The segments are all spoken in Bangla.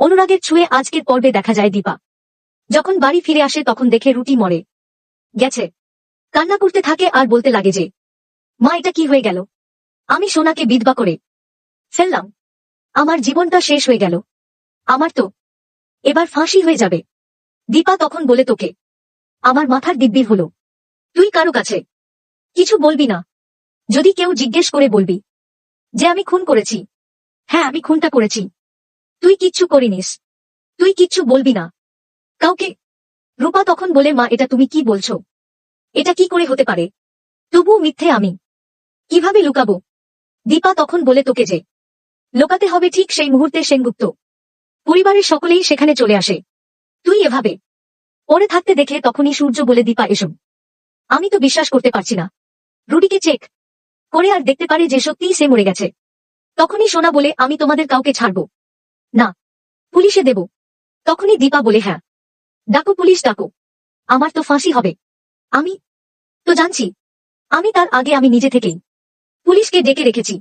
অনুরাগের ছুঁয়ে আজকের পর্বে দেখা যায় দীপা। যখন বাড়ি ফিরে আসে তখন দেখে রুটি মরে। গেছে। কান্না করতে থাকে আর বলতে লাগে যে, মা, এটা কি হয়ে গেল? আমি সোনাকে বিধবা করে ফেললাম। আমার জীবনটা শেষ হয়ে গেল। আমার তো এবার ফাঁসি হয়ে যাবে। দীপা তখন বলে তোকে, আমার মাথার দিব্যি হলো। তুই কারও কাছে কিছু বলবি না। যদি কেউ জিজ্ঞেস করে বলবি যে, আমি খুন করেছি। হ্যাঁ আমি খুনটা করেছি। তুই কিচ্ছু করিনিস। তুই কিচ্ছু বলবি না। কাউকে। রূপা তখন বলে, মা, এটা তুমি কি বলছো? এটা কি করে হতে পারে? তবুও মিথ্যে আমি। কীভাবে লুকাবো? দীপা তখন বলে, তোকে যে। লোকাতে হবে ঠিক সেই মুহূর্তে সেনগুপ্ত। পরিবারের সকলেই সেখানে চলে আসে। তুই এভাবে। পরে থাকতে দেখে তখনই সূর্য বলে, দীপা, এসো। আমি তো বিশ্বাস করতে পারছি না। রুটিকে চেক। করে আর দেখতে পারে যে সত্যিই সে মরে গেছে। তখনই সোনা বলে, আমি তোমাদের কাউকে ছাড়ব। না, পুলিশে দেব। তখনই দীপা বলে হ্যাঁ ডাকো পুলিশ, ডাকো। আমার তো ফাঁসি হবে। আমি তো জানছি, আমি তার আগে আমি নিজে থেকেই। পুলিশকে ডেকে রেখেছি,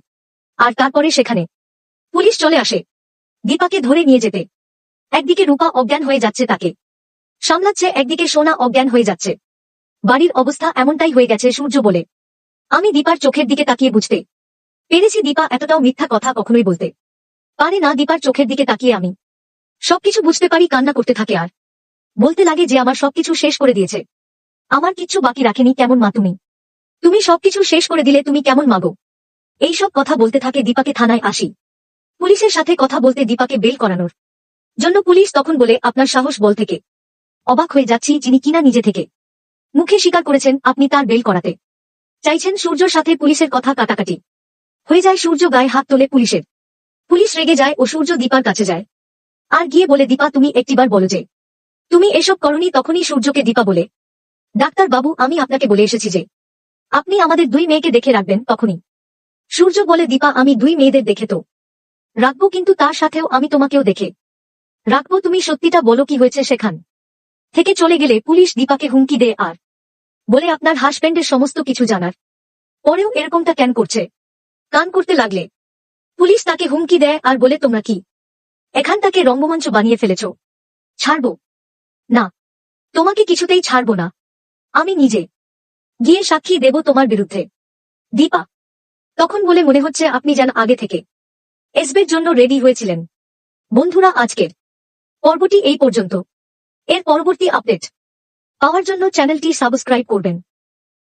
আর তারপরে সেখানে। পুলিশ চলে আসে। দীপাকে ধরে নিয়ে যেতে। একদিকে রূপা অজ্ঞান হয়ে যাচ্ছে তাকে। সামলাচ্ছে একদিকে সোনা অজ্ঞান হয়ে যাচ্ছে। বাড়ির অবস্থা এমনটাই হয়ে গেছে, সূর্য বলে। আমি দীপার চোখের দিকে তাকিয়ে বুঝতে পেরেছি দীপা এতটাও মিথ্যা কথা কখনোই বলতে পারে না, দীপার চোখের দিকে তাকিয়ে আমি। সবকিছু বুঝতে পারি, কান্না করতে থাকে আর। বলতে লাগে যে আমার সবকিছু শেষ করে দিয়েছে। আমার কিচ্ছু বাকি রাখেনি, কেমন মা তুমি? তুমি সবকিছু শেষ করে দিলে তুমি কেমন মাগো এইসব কথা বলতে থাকে দীপাকে থানায় আসি। পুলিশের সাথে কথা বলতে দীপাকে বেল করানোর। জন্য পুলিশ তখন বলে, আপনার সাহস বল থেকে। অবাক হয়ে যাচ্ছি যিনি কিনা নিজে থেকে। মুখে স্বীকার করেছেন, আপনি তার বেল করাতে। চাইছেন সূর্যর সাথে পুলিশের কথা কাটাকাটি। হয়ে যায় সূর্য গায়ে হাত তোলে পুলিশের। পুলিশ রেগে যায় ও সূর্য দীপার কাছে যায়। আর গিয়ে বলে, দীপা, তুমি একটিবার বলো যে, তুমি এসব করনি তখনই সূর্যকে দীপা বলে। ডাক্তার বাবু, আমি আপনাকে বলে এসেছি যে, আপনি আমাদের দুই মেয়েকে দেখে রাখবেন তখনই। সূর্য বলে, দীপা, আমি দুই মেয়েদের দেখে তো। রাখব কিন্তু তার সাথেও আমি তোমাকেও দেখে। রাখব, তুমি সত্যিটা বলো কি হয়েছে সেখান থেকে চলে গেলে পুলিশ দীপাকে হুমকি দেয় আর বলে, আপনার হাসব্যান্ডের সমস্ত কিছু জানার। পরেও এরকমটা কেন করছে? কান করতে লাগলে। পুলিশ তাকে হুমকি দেয় আর বলে, তোমরা কি? এখান তাকে রঙ্গমঞ্চ বানিয়ে ফেলেছ। ছাড়ব? না, তোমাকে কিছুতেই ছাড়ব না। আমি নিজে। গিয়ে সাক্ষী দেব তোমার বিরুদ্ধে। দীপা, তখন বলে মনে হচ্ছে আপনি যেন আগে থেকে এসবের জন্য রেডি হয়েছিলেন। বন্ধুরা, আজকের পর্বটি এই পর্যন্ত। এর পরবর্তী আপডেট পাওয়ার জন্য চ্যানেলটি সাবস্ক্রাইব করবেন।